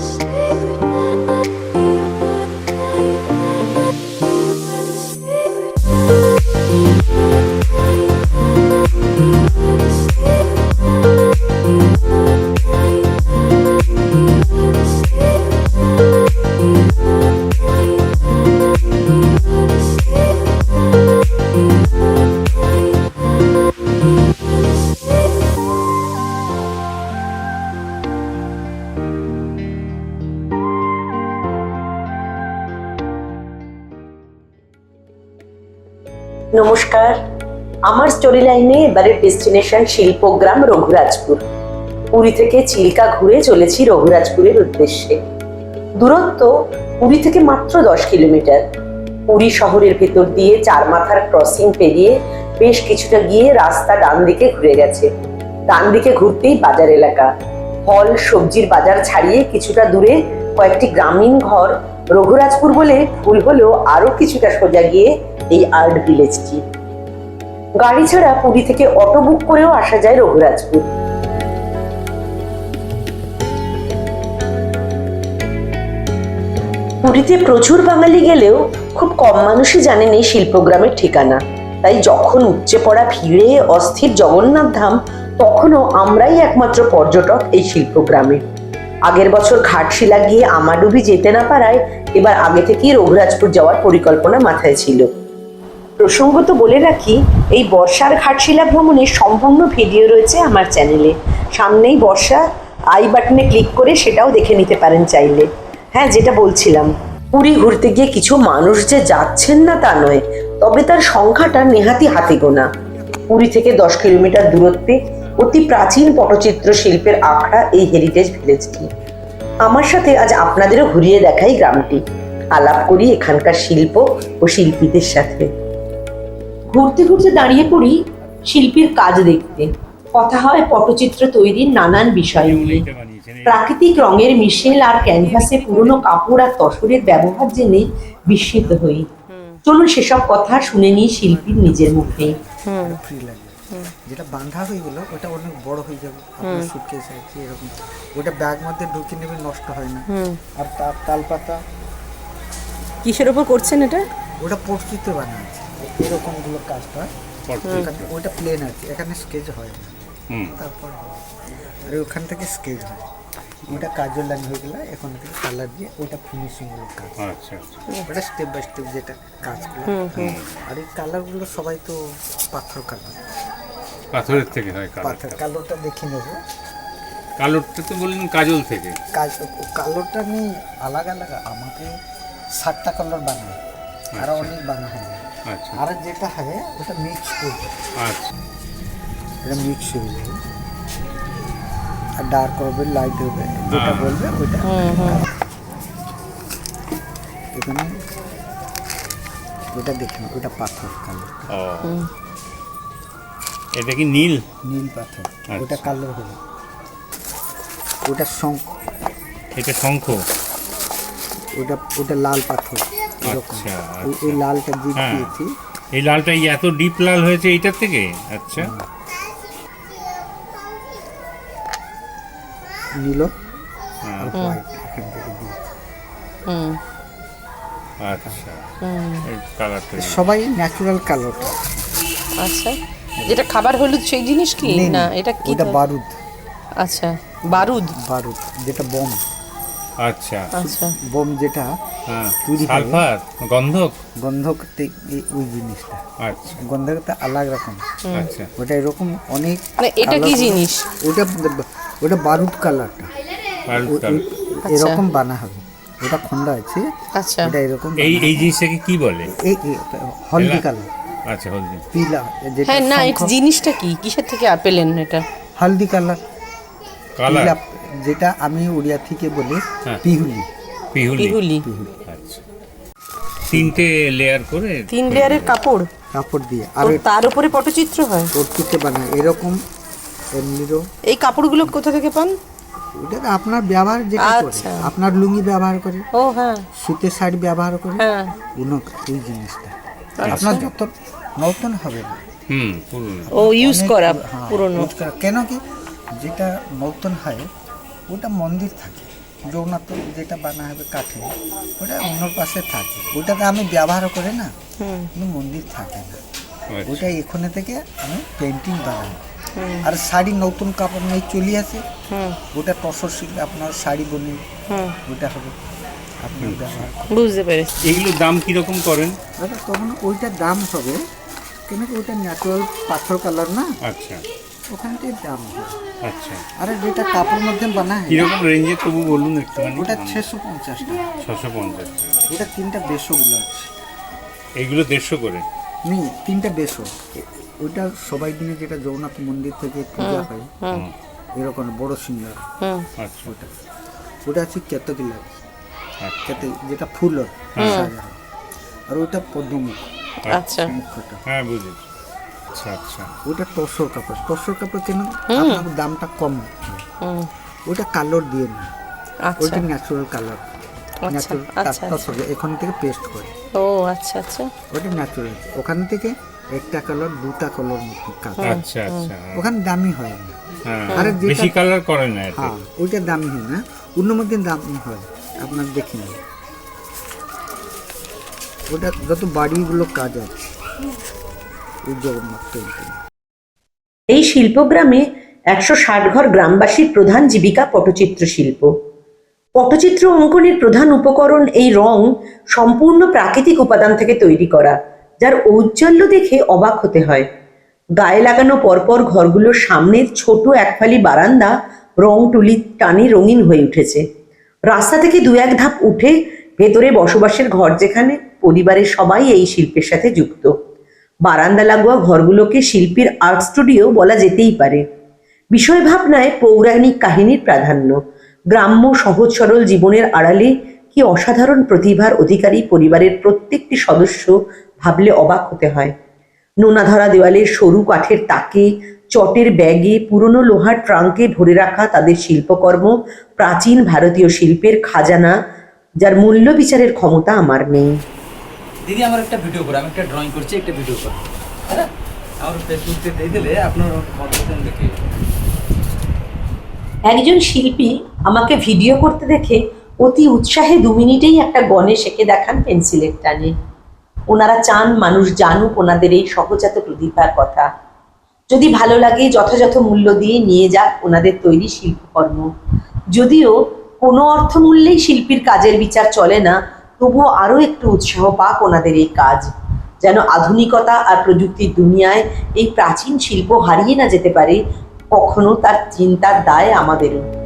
Stay with নমস্কার। আমার story লাইনে এবারে ডেস্টিনেশন শিল্পগ্রাম রঘুরাজপুর। পুরী থেকে চিল্কা ঘুরে চলেছি রঘুরাজপুরের উদ্দেশ্যে। দূরত্ব পুরী থেকে মাত্র দশ কিলোমিটার। পুরী শহরের ভেতর দিয়ে চার মাথার ক্রসিং পেরিয়ে বেশ কিছুটা গিয়ে রাস্তা ডান দিকে ঘুরে গেছে। ডান দিকে ঘুরতেই বাজার এলাকা। ফল, সবজির বাজার ছাড়িয়ে কিছুটা দূরে কয়েকটি গ্রামীণ ঘর রঘুরাজপুর বলে ভুল হলেও আরও কিছুটা সোজা গিয়ে এই আর্ট ভিলেজটি। গাড়ি ছাড়া পুরী থেকে অটো বুক করেও আসা যায় রঘুরাজপুর। পুরীতে প্রচুর বাঙালি গেলেও খুব কম মানুষই জানেন এই শিল্পগ্রামের ঠিকানা। তাই যখন উপচে পড়া ভিড়ে অস্থির জগন্নাথ ধাম, তখনও আমরাই একমাত্র পর্যটক এই শিল্পগ্রামে। আগের বছর ঘাটশিলা গিয়ে আমাডুবি যেতে না পারায়, এবার আগে থেকেই রঘুরাজপুর যাওয়ার পরিকল্পনা মাথায় ছিল। প্রসঙ্গত বলে রাখি, এই বর্ষার ঘাটশিলা ভ্রমণের সম্পূর্ণ ভিডিও রয়েছে আমার চ্যানেলে। সামনেই বর্ষা, আই বাটনে ক্লিক করে সেটাও দেখে নিতে পারেন চাইলে। হ্যাঁ যেটা বলছিলাম, পুরী ঘুরতে গিয়ে কিছু মানুষ যে যাচ্ছেন না তা নয়, তবে তার সংখ্যাটা নেহাতি হাতে গোনা পুরী থেকে দশ কিলোমিটার দূরত্বে অতি প্রাচীন পটচিত্র শিল্পের আখড়া এই হেরিটেজ ভিলেজটি আমার সাথে আজ আপনাদেরও ঘুরিয়ে দেখাই গ্রামটি। আলাপ করি এখানকার শিল্প ও শিল্পীদের সাথে। ঘুরতে ঘুরতে দাঁড়িয়ে পড়ি শিল্পীর কাজ দেখতে। কথা হয় পটচিত্র তৈরির নানান বিষয় নিয়ে। প্রাকৃতিক রঙের মিশেল আর ক্যানভাসে পুরনো কাপড় আর তসরের ব্যবহার জেনে বিস্মিত হই। চলুন সেসব কথা শুনে নিই শিল্পীর নিজের লাগে যেটা বাঁধা হয়ে গেল ওটা অনেক বড় হয়ে যাবে। আপনার সুটকেস আছে এরকম। ওটা ব্যাগ মধ্যে ঢুকে নেবে নষ্ট হয় না। আর তার তালপাতা কিসের ওপর করছেন এটা? ওটা পরিচিত বানা আছে। এরকমগুলো কাজটা এখানে ওটা প্লেন আছে এখানে স্কেচ হয়। না তারপর আর ওখান থেকে স্কেচ হয়। ওটা কাজল লাইন হয়ে গেলে এখন থেকে কালার দিয়ে ওটা ফিনিশিংগুলো কাজ। আচ্ছা আচ্ছা। ওটা স্টেপ বাই স্টেপ যেটা কাজগুলো আর এই কালারগুলো সবাই তো পাথর কালার পাথরের থেকে হয় পাথর কালারটা কালোটা দেখে নেব। কালোরটা তো বললেন কাজল থেকে। কাজ কালোটা নেই আলাদা আলাদা। আমাকে সাতটা কালার বানায়। আর অনেক বানা হয়। আচ্ছা আর যেটা হয় ওটা মিক্স করবে আচ্ছা। এটা মিক্স হয়ে যাবে আর ডার্ক হবে লাইট হবে যেটা হ্যাঁ। বলবে ওইটা। এখানে ওটা দেখুন ওটা পাথর কালো। এটা কি নীল? নীল পাথর। আচ্ছা। ওটা কালো হবে। ওটা শঙ্খ। এটা শঙ্খ? ওটা ওটা লাল পাথর আচ্ছা, ওই আচ্ছা। লালটা দিয়ে হ্যাঁ। দিয়েছি। এই লালটা এত ডিপ লাল হয়েছে এইটার থেকে? আচ্ছা। নীল। হ্যাঁ, আচ্ছা। এই সবাই ন্যাচারাল কালারটা আচ্ছা। যেটা খাবার হলুদ সেই জিনিস কি? না এটা কি ওটা ধর- বারুদ। আচ্ছা। বারুদ? বারুদ যেটা বোম। আচ্ছা। আচ্ছা। বোম যেটা হ্যাঁ তৈরি সালফার গন্ধক? গন্ধক ওই জিনিসটা। আচ্ছা। গন্ধকটা আলাদা রকম। আচ্ছা। ওটা এরকম অনেক মানে এটা কি জিনিস? ওটা ওটা বারুদ কালারটা। ও- এরকম বানা হবে। ওটা খন্ডা আছে। আচ্ছা। এটা এরকম এই এই জিনিসটাকে কি বলে? এই হলদি কালার। আচ্ছা হলদি। পিলা হ্যাঁ না এই জিনিসটা কি? কিসের থেকে পেলেন এটা? হলদি কালার। কালার। যেটা আমি উড়িয়া থেকে বলি হ্যাঁ। পিহুলি। পিহুলি। আচ্ছা। তিনটে লেয়ার করে তিন লেয়ারের কাপড়? কাপড় দিয়ে। আর তার উপরে পটচিত্র হয়? পট্টিতে বানায়। এরকম এমনিরও। এই কাপড়গুলো কোথা থেকে পান? ওটা আপনার ব্যবহার যেটা করে আচ্ছা। আপনার লুঙ্গি ব্যবহার করে। ও হ্যাঁ। সুতির শাড়ি ব্যবহার করে। হ্যাঁ। উনো ওই জিনিসটা। আপনার যত নতুন হবে না। হুম ও ইউজ করা হ্যাঁ, পুরনো। কেন কি? যেটা নতুন হয় ওটা মন্দির থাকে জগন্নাথ যেটা বানা হবে কাঠে ওটা অন্য পাশে থাকে। ওটাতে আমি ব্যবহার করে না কিন্তু মন্দির থাকে না। আচ্ছা। ওটা এখানে থেকে আমি পেন্টিং বানাই। আর শাড়ি নতুন কাপড় নিয়ে চলে আসে। হুম। ওটা টসর শিখলে আপনার শাড়ি বনি হুম। ওটা হবে। আপনার ব্যবহার বুঝতে পেরেছি। এগুলোর দাম কীরকম করেন? দাদা তখন ওইটার দাম হবে কেন কি ওটা ন্যাচারাল পাথর কালার না। আচ্ছা। ওখানটায় দাম আচ্ছা। আর যেটা কাপড় মধ্যে বানায় কীরকম রেঞ্জে তবু বলুন একটুখানি। ওটা ছশো পঞ্চাশ টাকা। ছশো পঞ্চাশ ওটা তিনটা বেশোগুলো আছে। এইগুলো দেড়শো করে? নেই তিনটা বেশো ওইটা সবাই দিনে যেটা জগন্নাথ মন্দির থেকে পূজা হয় এরকম বড় সিঙ্গার। আচ্ছা। ওটা। ওটা আছে কেতকি লাগে আচ্ছা। কেতে যেটা ফুল হয় আর ওইটা পদ্মমুখ। আচ্ছা। মুখটা। হ্যাঁ বুঝেছি। আচ্ছা আচ্ছা। ওটা টসর কাপড়। টসর কাপড় কেন? আপনার দামটা কম। ওটা কালার দিয়ে না। আচ্ছা। ওইটা ন্যাচারাল কালার আচ্ছা আচ্ছা এখান থেকে পেস্ট করে। ও আচ্ছা আচ্ছা। ওটা ন্যাচারাল ওখান থেকে একটা কালার দুটা কালার মতো আচ্ছা আচ্ছা। ওখানে দামি হয় না। হ্যাঁ আরে বেশি কালার করে না হ্যাঁ ওইটা দামি হয় না। অন্য মধ্যে দামি হয়। আপনার দেখে নিন। ওটা যত বাড়িগুলো কাজ আছে। এই শিল্পগ্রামে একশো ষাট ঘর গ্রামবাসীর প্রধান জীবিকা পটচিত্র শিল্প। পটচিত্র অঙ্কনের প্রধান উপকরণ এই রং সম্পূর্ণ প্রাকৃতিক উপাদান থেকে তৈরি করা, যার ঔজ্জ্বল্য দেখে অবাক হতে হয়। গায়ে লাগানো পরপর ঘরগুলোর সামনের ছোট একফালি বারান্দা রং তুলি টানে রঙিন হয়ে উঠেছে। রাস্তা থেকে দু এক ধাপ উঠে ভেতরে বসবাসের ঘর যেখানে পরিবারের সবাই এই শিল্পের সাথে যুক্ত। বারান্দা লাগোয়া ঘরগুলোকে শিল্পীর আর্ট স্টুডিও বলা যেতেই পারে। বিষয় ভাবনায় পৌরাণিক কাহিনীর প্রাধান্য। গ্রাম্য সহজ সরল জীবনের আড়ালে কি অসাধারণ প্রতিভার অধিকারী পরিবারের প্রত্যেকটি সদস্য ভাবলে অবাক হতে হয়। নোনাধরা দেওয়ালে সরু কাঠের তাকে, চটের ব্যাগে, পুরনো লোহার ট্রাঙ্কে ভরে রাখা তাদের শিল্পকর্ম, প্রাচীন ভারতীয় শিল্পের খাজানা, যার মূল্য বিচারের ক্ষমতা আমার নেই। দিদি আমার একটা ভিডিও করো, আমি একটা ড্রয়িং করছি, একটা ভিডিও করো। হ্যাঁ? আমার ফেসবুকে দিয়ে দিলে আপনার কতজন দেখে। একজন শিল্পী আমাকে ভিডিও করতে দেখে অতি উৎসাহে দু মিনিটেই একটা গণেশ এঁকে দেখান পেন্সিলের টানে। ওনারা চান মানুষ জানুক ওনাদের এই সহজাত প্রতিভার কথা। যদি ভালো লাগে যথাযথ মূল্য দিয়ে নিয়ে যাক ওনাদের তৈরি শিল্পকর্ম। যদিও কোনো অর্থমূল্যেই শিল্পীর কাজের বিচার চলে না তবুও আরও একটু উৎসাহ পাক ওনাদের এই কাজ। যেন আধুনিকতা আর প্রযুক্তির দুনিয়ায় এই প্রাচীন শিল্প হারিয়ে না যেতে পারে, কখনো তার চিন্তার দায় আমাদেরও।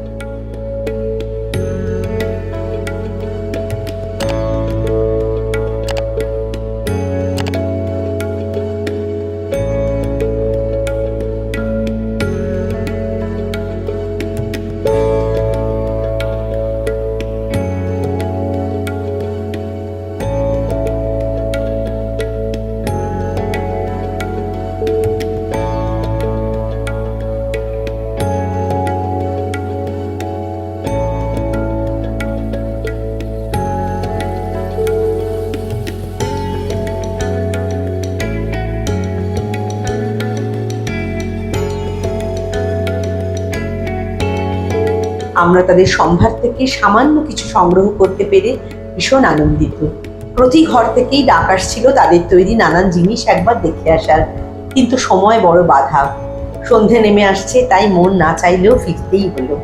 আমরা তাদের সম্ভার থেকে সামান্য কিছু সংগ্রহ করতে পেরে ভীষণ আনন্দিত। প্রতি ঘর থেকেই ডাক আসছিল তাদের তৈরি নানান জিনিস একবার দেখে আসার। কিন্তু সময় বড় বাধা। সন্ধে নেমে আসছে, তাই মন না চাইলেও ফিরতেই হলো।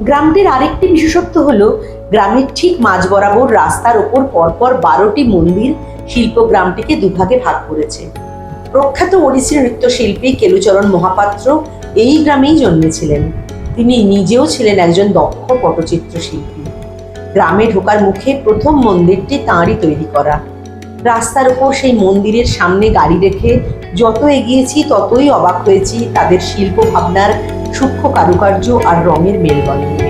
গ্রামটির আরেকটি বিশেষত্ব হলো, গ্রামের ঠিক মাঝ বরাবর রাস্তার ওপর পরপর বারোটি মন্দির শিল্প গ্রামটিকে দুভাগে ভাগ করেছে। প্রখ্যাত ওড়িশি নৃত্যশিল্পী কেলুচরণ মহাপাত্র এই গ্রামেই জন্মেছিলেন। তিনি নিজেও ছিলেন একজন দক্ষ পটচিত্র শিল্পী গ্রামে ঢোকার মুখে প্রথম মন্দিরটি তাঁরই তৈরি করা। রাস্তার উপর সেই মন্দিরের সামনে গাড়ি রেখে যত এগিয়েছি, ততই অবাক হয়েছি তাদের শিল্প ভাবনার সূক্ষ্ম কারুকার্য আর রঙের মেলবন্ধনে।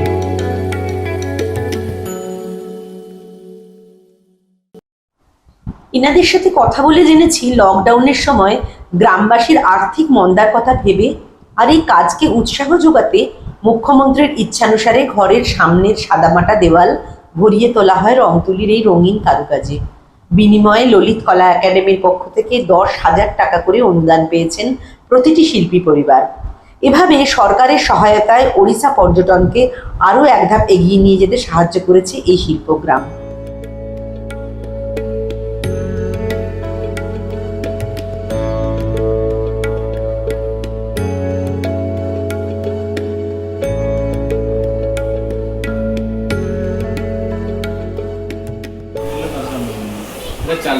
ইনাদের সাথে কথা বলে জেনেছি লকডাউনের সময় গ্রামবাসীর আর্থিক মন্দার কথা ভেবে আর এই কাজকে উৎসাহ যোগাতে মুখ্যমন্ত্রীর ইচ্ছানুসারে ঘরের সামনের সাদামাটা দেওয়াল ভরিয়ে তোলা হয় রংতুলির এই রঙিন কারুকাজে বিনিময়ে ললিত কলা একাডেমির পক্ষ থেকে দশ হাজার টাকা করে অনুদান পেয়েছেন প্রতিটি শিল্পী পরিবার। এভাবে সরকারের সহায়তায় ওড়িশা পর্যটনকে আরও এক ধাপ এগিয়ে নিয়ে যেতে সাহায্য করেছে এই শিল্পগ্রাম।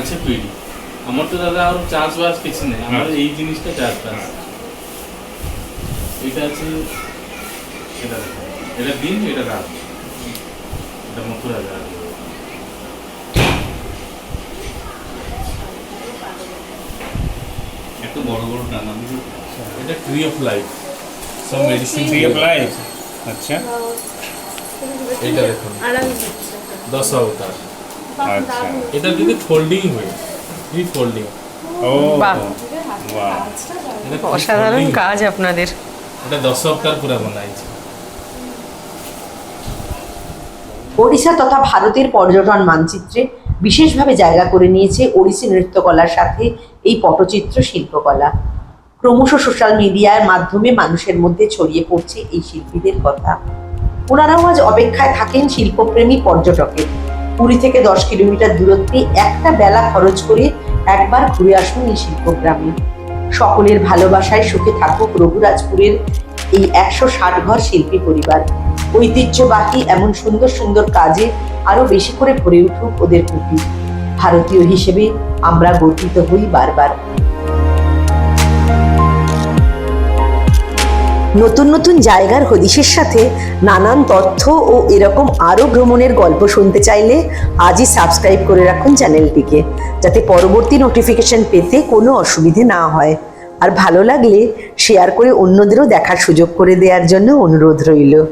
চালছে পিড়ি। আমার তো দাদা আর চাষবাস কিছু নেই। আমার এই জিনিসটা চাষবাস এটা আছে এটা এটা দিন এটা রাত এটা মথুরা রাত এত বড় বড় টানা এটা ট্রি অফ লাইফ সব মেডিসিন ট্রি অফ লাইফ আচ্ছা। এটা দেখুন। দশ অবতার। আচ্ছা। এটা যদি ফোল্ডিং হয় থ্রি ফোল্ডিং ও বাহ। অসাধারণ কাজ আপনাদের। এটা দশ অবতার পুরা বানাইছে। ওড়িশা তথা ভারতের পর্যটন মানচিত্রে বিশেষভাবে জায়গা করে নিয়েছে ওড়িশি নৃত্যকলার সাথে এই পটচিত্র শিল্পকলা। ক্রমশ সোশ্যাল মিডিয়ার মাধ্যমে মানুষের মধ্যে ছড়িয়ে পড়ছে এই শিল্পীদের কথা। ওনারাও আজ অপেক্ষায় থাকেন শিল্পপ্রেমী পর্যটকের। পুরী থেকে দশ কিলোমিটার দূরত্বে একটা বেলা খরচ করে একবার ঘুরে আসুন এই শিল্পগ্রামে। সকলের ভালোবাসায় সুখে থাকুক রঘুরাজপুরের এই একশো ষাট ঘর শিল্পী পরিবার। ঐতিহ্যবাহী এমন সুন্দর সুন্দর কাজে আরও বেশি করে ভরে উঠুক ওদের প্রতি। ভারতীয় হিসেবে আমরা গর্বিত হই বারবার। নতুন নতুন জায়গার হদিশের সাথে নানান তথ্য ও এরকম আরও ভ্রমণের গল্প শুনতে চাইলে আজই সাবস্ক্রাইব করে রাখুন চ্যানেলটিকে, যাতে পরবর্তী নোটিফিকেশন পেতে কোনো অসুবিধে না হয়। আর ভালো লাগলে শেয়ার করে অন্যদেরও দেখার সুযোগ করে দেওয়ার জন্য অনুরোধ রইল।